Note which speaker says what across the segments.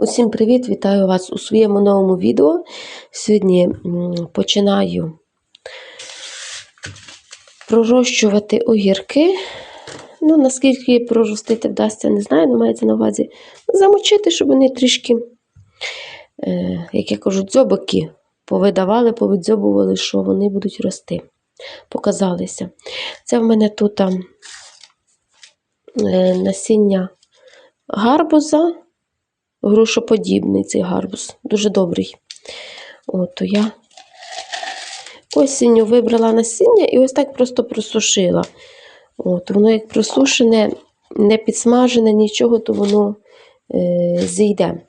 Speaker 1: Усім привіт! Вітаю вас у своєму новому відео. Сьогодні починаю пророщувати огірки. Ну, наскільки проростити вдасться, не знаю, але мається на увазі замочити, щоб вони трішки, е, як я кажу, дзьобики повидавали, повидзьобували, що вони будуть рости. Показалися. Це в мене тут а, е, насіння гарбуза грушоподібний цей гарбуз, дуже добрий. От, я осінню вибрала насіння і ось так просто просушила. От, Воно як просушене, не підсмажене, нічого, то воно е, зійде.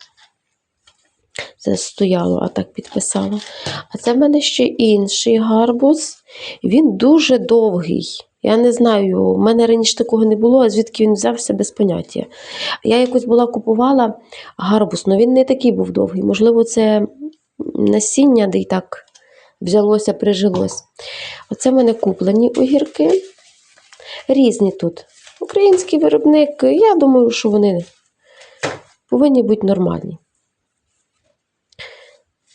Speaker 1: Це стояло, а так підписала. А це в мене ще інший гарбуз. Він дуже довгий. Я не знаю, в мене раніше такого не було, а звідки він взявся без поняття. Я якось була купувала гарбуз, але він не такий був довгий. Можливо, це насіння, де й так взялося, прижилось. Оце в мене куплені огірки. Різні тут. Український виробник, я думаю, що вони повинні бути нормальні.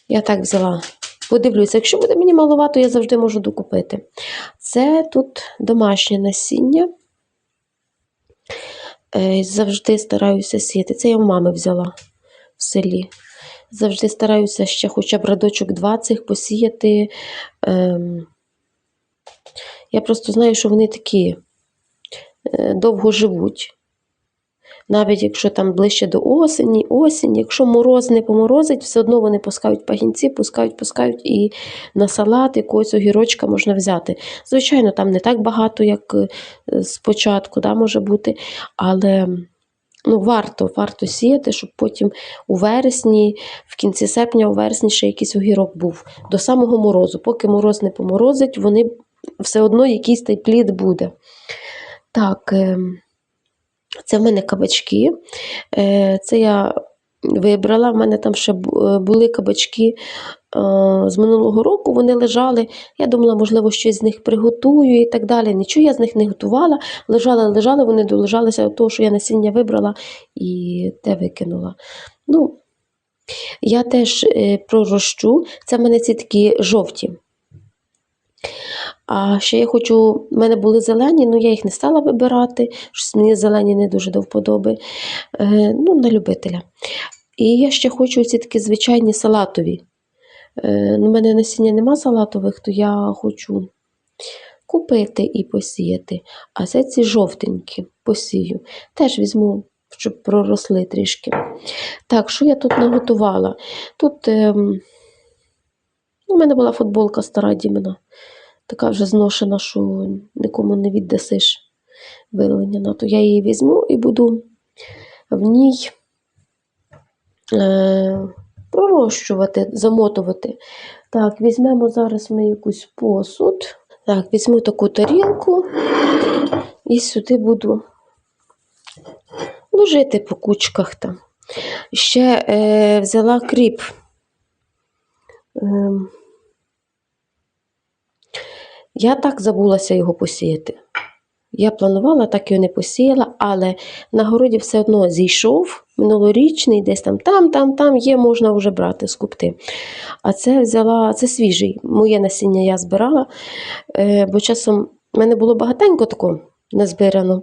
Speaker 1: Я так взяла. Подивлюся, якщо буде мені маловато, я завжди можу докупити. Це тут домашнє насіння. Е, Завжди стараюся сіяти. Це я в мами взяла в селі. Завжди стараюся ще хоча б радочок 20 посіяти. Ем, Я просто знаю, що вони такі е, довго живуть. Навіть якщо там ближче до осені, осінь, якщо мороз не поморозить, все одно вони пускають пагінці, пускають, пускають і на салат якогось огірочка можна взяти. Звичайно, там не так багато, як е, спочатку, да, може бути, але ну, варто, варто сіяти, щоб потім у вересні, в кінці серпня, у вересні ще якийсь огірок був до самого морозу. Поки мороз не поморозить, вони все одно якийсь той плід буде. Так. Це в мене кабачки. Е, Це я вибрала. В мене там ще е, були кабачки е, з минулого року. Вони лежали. Я думала, можливо, щось з них приготую і так далі. Нічого я з них не готувала. Лежали, лежали, вони долежалися до того, що я насіння вибрала і те викинула. Ну, я теж пророщу. Це в мене ці такі жовті. А ще я хочу, в мене були зелені, але я їх не стала вибирати. Щось мені зелені не дуже до вподоби. Е, ну, на любителя. І я ще хочу ці такі звичайні салатові. Е, ну, у мене насіння нема салатових, то я хочу купити і посіяти. А це ці жовтенькі посію. Теж візьму, щоб проросли трішки. Так, що я тут наготувала? Тут ем, у мене була футболка стара Дімена така вже зношена, що нікому не віддасиш вилиняна, то я її візьму і буду в ній е, пророщувати, замотувати. Так, візьмемо зараз ми якусь посуд. Так, візьму таку тарілку і сюди буду ложити по кучках там. Ще е, взяла кріп. Ем, я так забулася його посіяти. Я планувала, так його не посіяла, але на городі все одно зійшов минулорічний, десь там, там, там, там є, можна вже брати, скупти. А це взяла, це свіжий. Моє насіння я збирала, е, бо часом в мене було багатенько такого назбирано.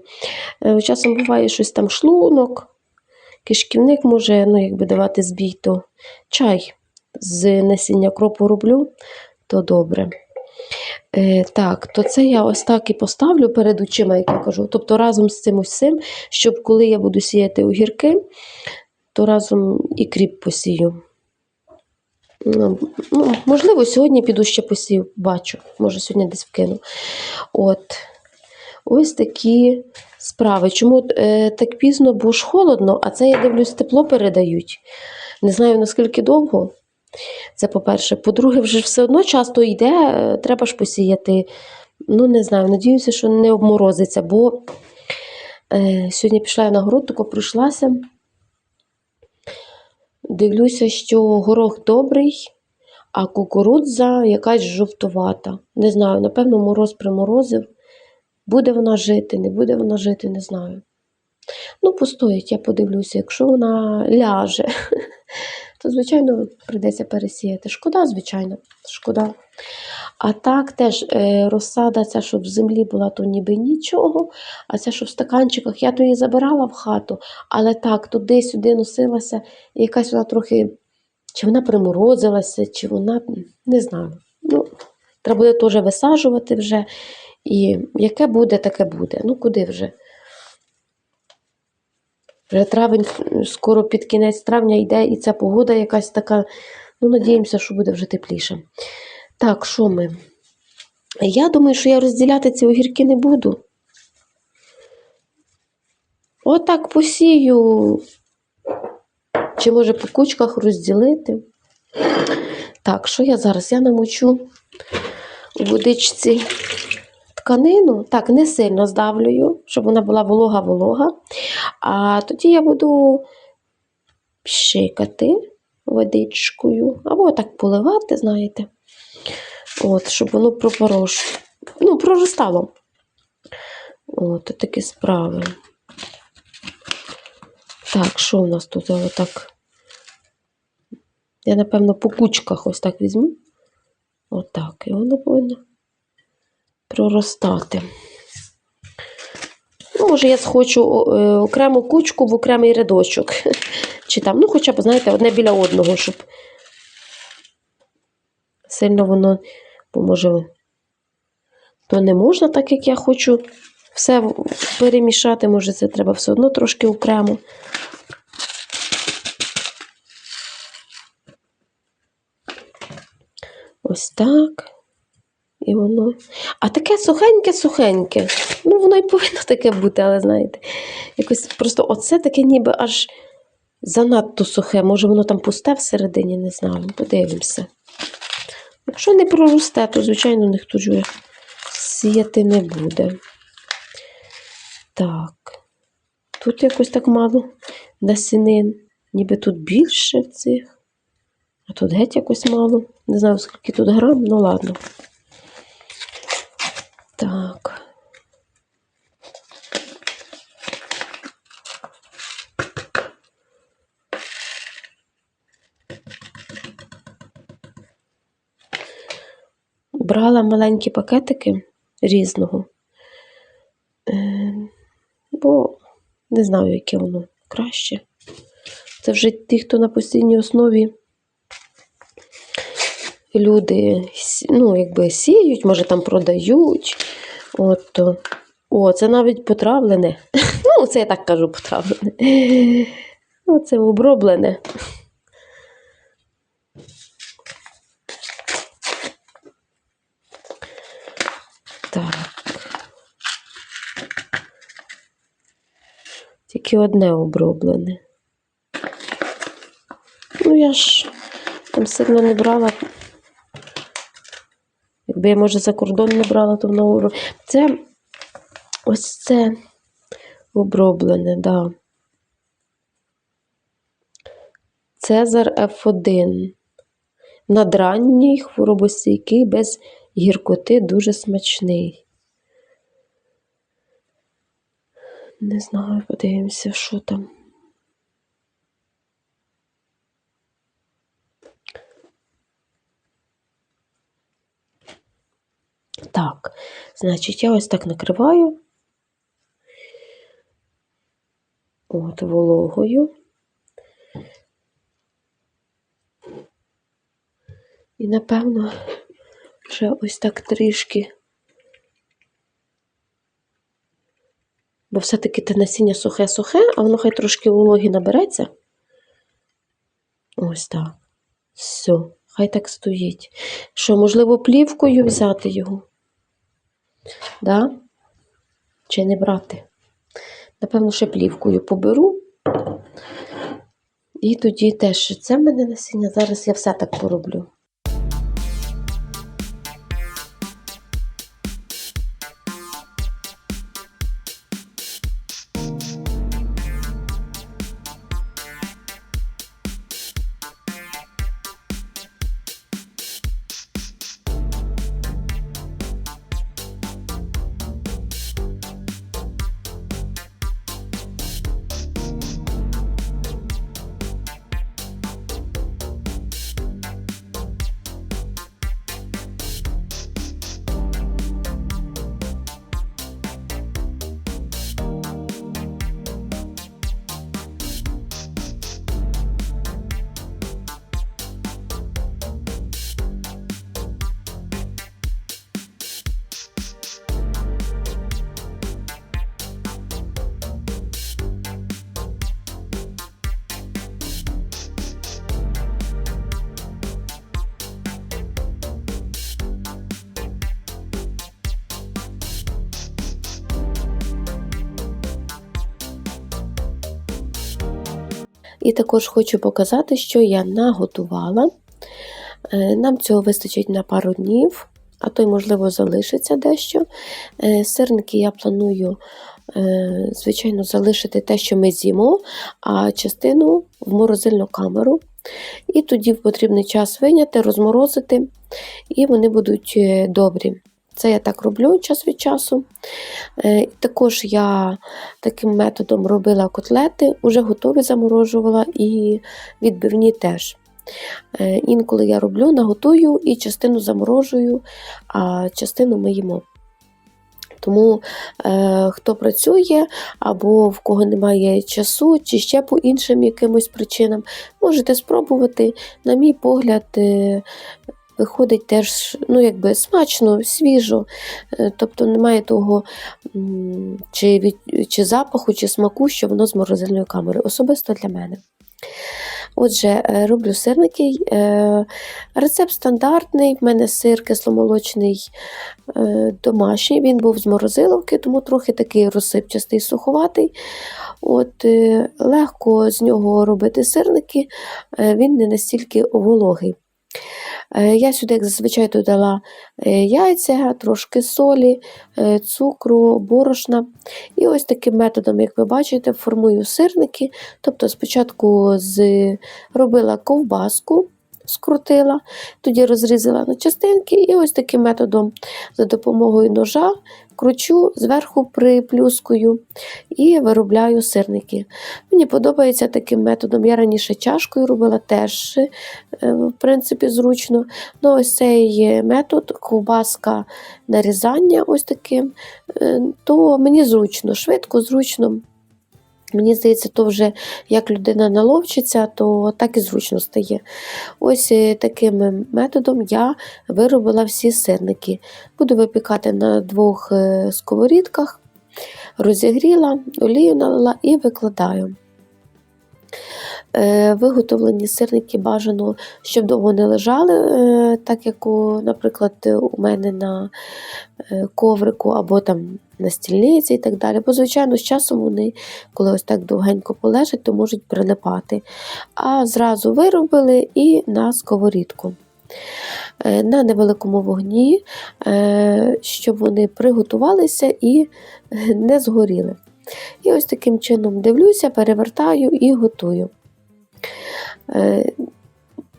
Speaker 1: Е, Часом буває щось там шлунок, кишківник може ну, якби давати збій, то чай з насіння кропу роблю, то добре. Е, так, то це я ось так і поставлю перед очима, як я кажу. Тобто разом з цим усім, щоб коли я буду сіяти огірки, то разом і кріп посію. Ну, ну, можливо, сьогодні піду ще посію, бачу, може сьогодні десь вкину. От. Ось такі справи. Чому е, так пізно, бо ж холодно, а це, я дивлюсь, тепло передають. Не знаю, наскільки довго. Це по-перше. По-друге, вже все одно часто йде, е, треба ж посіяти. Ну, не знаю, надіюся, що не обморозиться, бо е, сьогодні пішла я на город, тако пройшлася. Дивлюся, що горох добрий, а кукурудза якась жовтувата. Не знаю, напевно, мороз приморозив. Буде вона жити, не буде вона жити, не знаю. Ну, постоїть, я подивлюся, якщо вона ляже, то, звичайно, прийдеться пересіяти. Шкода, звичайно, шкода. А так теж е, розсада, ця, щоб в землі була, то ніби нічого. А ця, що в стаканчиках, я то її забирала в хату, але так, туди-сюди носилася, якась вона трохи, чи вона приморозилася, чи вона, не знаю. Ну, треба буде теж висаджувати вже. І яке буде, таке буде. Ну, куди вже? Вже травень, скоро під кінець травня йде, і ця погода якась така. Ну, надіємося, що буде вже тепліше. Так, що ми? Я думаю, що я розділяти ці огірки не буду. Отак посію. Чи може по кучках розділити? Так, що я зараз? Я намочу у водичці тканину. Так, не сильно здавлюю, щоб вона була волога-волога. А тоді я буду пшикати водичкою, або так поливати, знаєте. От, щоб воно пропорош... ну, проростало. От, такі справи. Так, що у нас тут? Отак. Я, напевно, по кучках ось так візьму. Отак. І воно повинно проростати. Ну, може, я схочу е, окрему кучку в окремий рядочок. Чи там, ну, хоча б, знаєте, одне біля одного, щоб сильно воно, бо може, то не можна, так як я хочу все перемішати, може, це треба все одно трошки окремо. Ось так. І воно. А таке сухеньке-сухеньке. Ну, воно і повинно таке бути, але знаєте, якось просто оце таке ніби аж занадто сухе. Може, воно там пусте всередині, не знаю. Подивимося. Якщо не проросте, то, звичайно, ніхто ж сіяти не буде. Так. Тут якось так мало насінин. Ніби тут більше цих. А тут геть якось мало. Не знаю, скільки тут грам, ну ладно. Так. Брала маленькі пакетики різного, е, бо не знаю, яке воно краще. Це вже ті, хто на постійній основі люди ну, якби сіють, може там продають. От, то. О, це навіть потравлене. Ну, це я так кажу потравлене. Оце оброблене. Так. Тільки одне оброблене. Ну, я ж там сильно не брала. Якби я, може, за кордон не брала, то воно оброб... Це ось це оброблене, да. Цезар F1. Надранній, хворобостійкий, без гіркоти, дуже смачний. Не знаю, подивимося, що там. Так, значить, я ось так накриваю от вологою. І, напевно, вже ось так трішки. Бо все-таки те насіння сухе-сухе, а воно хай трошки вологі набереться. Ось так. Все, хай так стоїть. Що, можливо, плівкою взяти його? Да? Чи не брати? Напевно, ще плівкою поберу. І тоді теж це мене насіння. Зараз я все так пороблю. І також хочу показати, що я наготувала. Е, Нам цього вистачить на пару днів, а то й, можливо, залишиться дещо. Е, Сирники я планую, е, звичайно, залишити те, що ми з'їмо, а частину в морозильну камеру. І тоді в потрібний час виняти, розморозити, і вони будуть добрі. Це я так роблю час від часу. Е, Також я таким методом робила котлети, вже готові заморожувала і відбивні теж. Е, Інколи я роблю, наготую і частину заморожую, а частину ми їмо. Тому е, хто працює або в кого немає часу, чи ще по іншим якимось причинам, можете спробувати. На мій погляд, виходить теж ну, якби смачно, свіжо, е, тобто немає того чи, чи запаху, чи смаку, що воно з морозильної камери. Особисто для мене. Отже, е, роблю сирники. Е, Рецепт стандартний. В мене сир кисломолочний домашній. Він був з морозиловки, тому трохи такий розсипчастий, суховатий. От, Легко з нього робити сирники, він не настільки вологий. Е, Я сюди, як зазвичай, додала е, яйця, трошки солі, е, цукру, борошна. І ось таким методом, як ви бачите, формую сирники. Тобто спочатку робила ковбаску, скрутила, тоді розрізала на частинки, і ось таким методом за допомогою ножа кручу, зверху приплюскую і виробляю сирники. Мені подобається таким методом. Я раніше чашкою робила теж, е, в принципі, зручно. Ну, ось цей метод, ковбаска нарізання, ось таким, е, то мені зручно, швидко, зручно. Мені здається, то вже як людина наловчиться, то так і зручно стає. Ось е, таким методом я виробила всі сирники. Буду випікати на двох е, сковорідках, розігріла, олію налила і викладаю. Е, Виготовлені сирники бажано, щоб довго не лежали, е, так як, у, наприклад, у мене на е, коврику або там на стільниці і так далі. Бо, звичайно, з часом вони, коли ось так довгенько полежать, то можуть прилипати. А зразу виробили і на сковорідку. На невеликому вогні, щоб вони приготувалися і не згоріли. І ось таким чином дивлюся, перевертаю і готую. Е,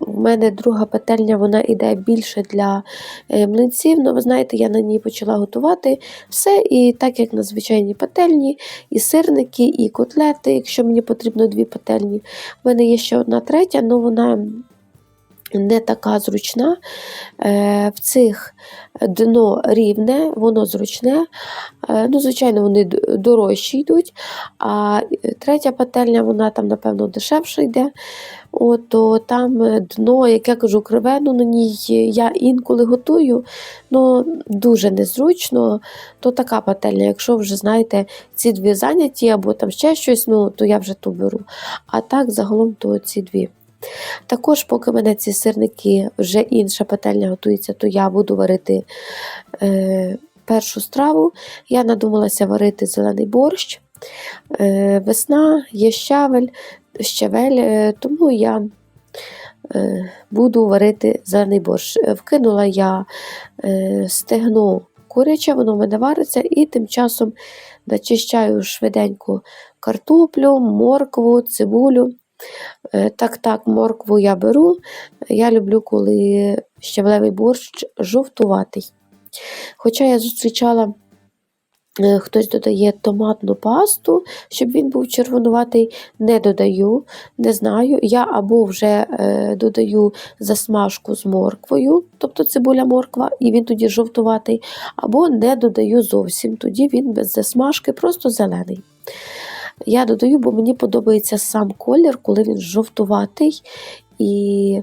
Speaker 1: У мене друга петельня, вона йде більше для е, млинців. Ну, ви знаєте, я на ній почала готувати все. І так як на звичайній петельні, і сирники, і котлети, якщо мені потрібно дві пательні. У мене є ще одна третя, але вона не така зручна. Е, В цих дно рівне, воно зручне. Е, Ну, Звичайно, вони дорожчі йдуть. А третя пательня, вона там, напевно, дешевше йде. От, то там е, дно, як я кажу, криве, ну на ній я інколи готую, ну дуже незручно, то така пательня. Якщо вже знаєте, ці дві заняті або там ще щось, ну то я вже ту беру. А так загалом то ці дві. Також, поки мене ці сирники вже інша пательня готується, то я буду варити е, першу страву. Я надумалася варити зелений борщ. Е, весна, є щавель, щавель, е, тому я е, буду варити зелений борщ. Е, Вкинула я е, стегно куряче, воно в мене вариться, і тим часом начищаю швиденько картоплю, моркву, цибулю. Е, Так, так, моркву я беру. Я люблю, коли щавлевий борщ жовтуватий. Хоча я зустрічала, е, хтось додає томатну пасту, щоб він був червонуватий, не додаю, не знаю. Я або вже е, додаю засмажку з морквою, тобто цибуля морква, і він тоді жовтуватий, або не додаю зовсім, тоді він без засмажки, просто зелений. Я додаю, бо мені подобається сам колір, коли він жовтуватий, і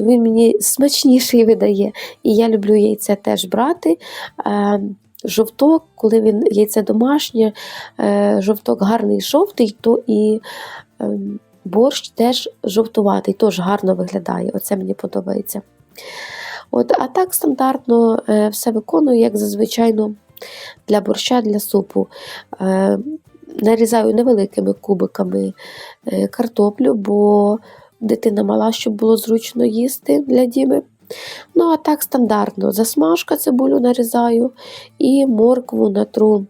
Speaker 1: він мені смачніший видає. І я люблю яйце теж брати. Е, Жовток, коли він яйце домашнє, е, жовток гарний жовтий, то і е, борщ теж жовтуватий, теж гарно виглядає. Оце мені подобається. От, а так стандартно все виконую, як зазвичай для борща, для супу. Нарізаю невеликими кубиками е, картоплю, бо дитина мала, щоб було зручно їсти для діми. Ну, а так стандартно засмажка цибулю нарізаю і моркву натру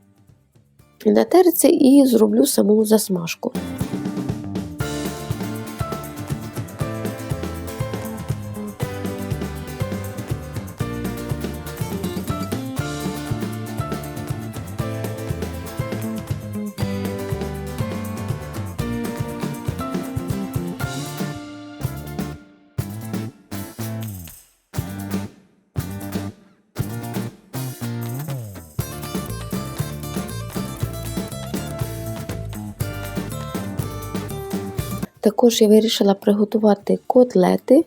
Speaker 1: на терці і зроблю саму засмажку. Також я вирішила приготувати котлети.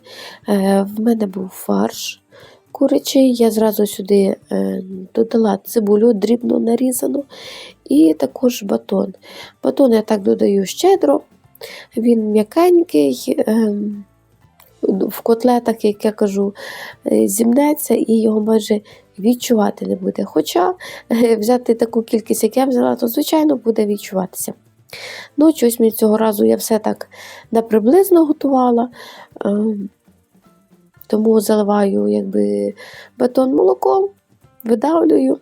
Speaker 1: Е, В мене був фарш курячий. Я зразу сюди е, додала цибулю дрібно нарізану і також батон. Батон я так додаю щедро, він м'якенький. е, В котлетах, як я кажу, е, зімнеться і його майже відчувати не буде. Хоча взяти таку кількість, як я взяла, то, звичайно, буде відчуватися. Ну, щось мені цього разу я все так наприблизно готувала, е, тому заливаю якби, батон молоком, видавлюю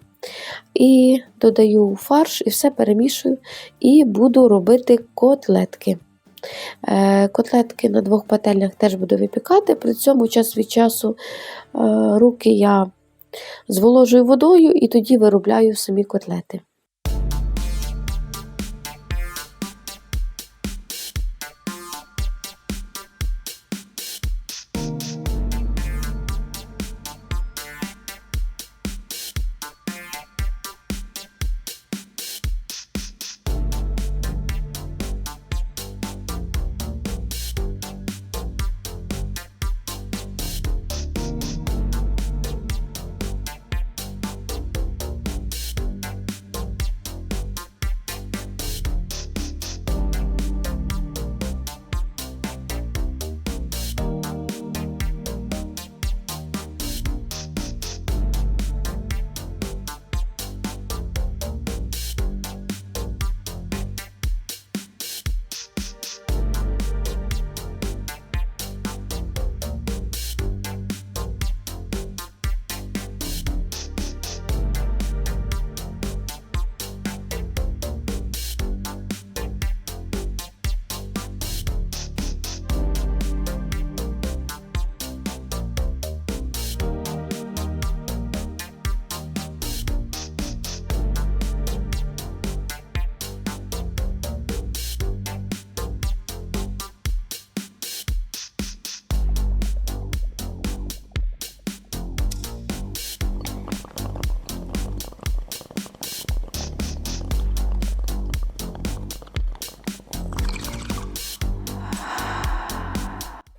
Speaker 1: і додаю фарш і все перемішую, і буду робити котлетки. Е, Котлетки на двох пательнях теж буду випікати, при цьому час від часу е, руки я зволожую водою і тоді виробляю самі котлети.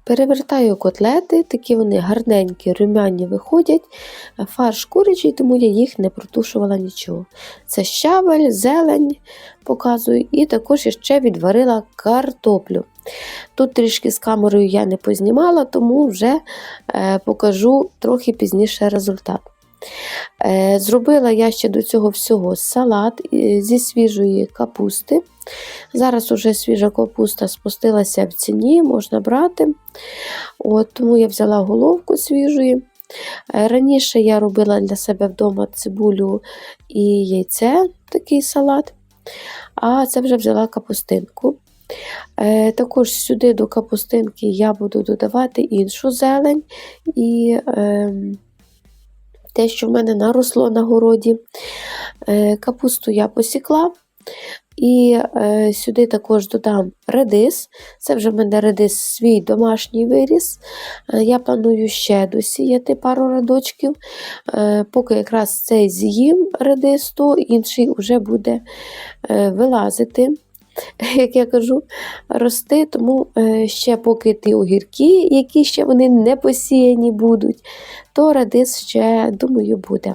Speaker 1: Перевертаю котлети, такі вони гарненькі, румяні виходять. Фарш курячий, тому я їх не протушувала нічого. Це щавель, зелень показую, і також ще відварила картоплю. Тут трішки з камерою я не познімала, тому вже е, покажу трохи пізніше результат. Е, Зробила я ще до цього всього салат е, зі свіжої капусти. Зараз уже свіжа капуста спустилася в ціні, можна брати. От, Тому я взяла головку свіжої. Е, Раніше я робила для себе вдома цибулю і яйце, такий салат, а це вже взяла капустинку. Також сюди до капустинки я буду додавати іншу зелень і е, те, що в мене наросло на городі. Е, Капусту я посікла. І е, сюди також додам редис. Це вже в мене редис свій домашній виріс. Е, я планую ще досіяти пару радочків. Е, поки якраз цей з'їм редис, то інший вже буде е, вилазити. Як я кажу, рости, тому е, ще поки ті огірки, які ще вони не посіяні будуть, то редис ще, думаю, буде.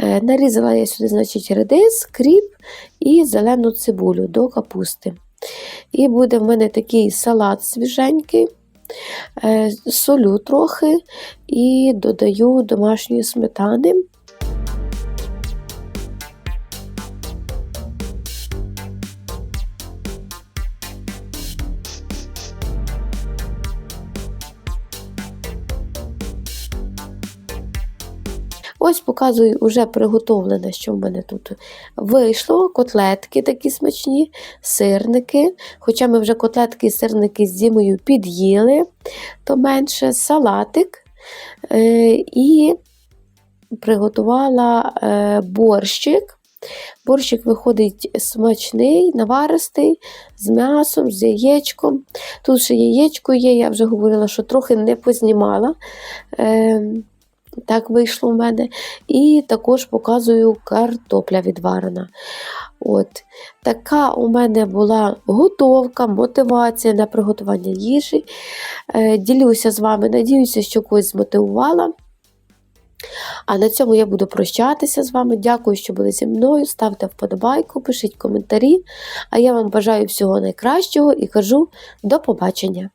Speaker 1: Е, Нарізала я сюди, значить, редис, кріп і зелену цибулю до капусти. І буде в мене такий салат свіженький, Е, солю трохи і додаю домашньої сметани. Ось показую вже приготовлене, що в мене тут вийшло. Котлетки такі смачні, сирники. Хоча ми вже котлетки і сирники з Дімою під'їли, то менше салатик. Е, і приготувала е, борщик. Борщик виходить смачний, наваристий, з м'ясом, з яєчком. Тут ще яєчко є, я вже говорила, що трохи не познімала. Так вийшло в мене. І також показую картопля відварена. От. Така у мене була готовка, мотивація на приготування їжі. Е, Ділюся з вами, надіюся, що когось змотивувала. А на цьому я буду прощатися з вами. Дякую, що були зі мною. Ставте вподобайку, пишіть коментарі. А я вам бажаю всього найкращого і кажу до побачення!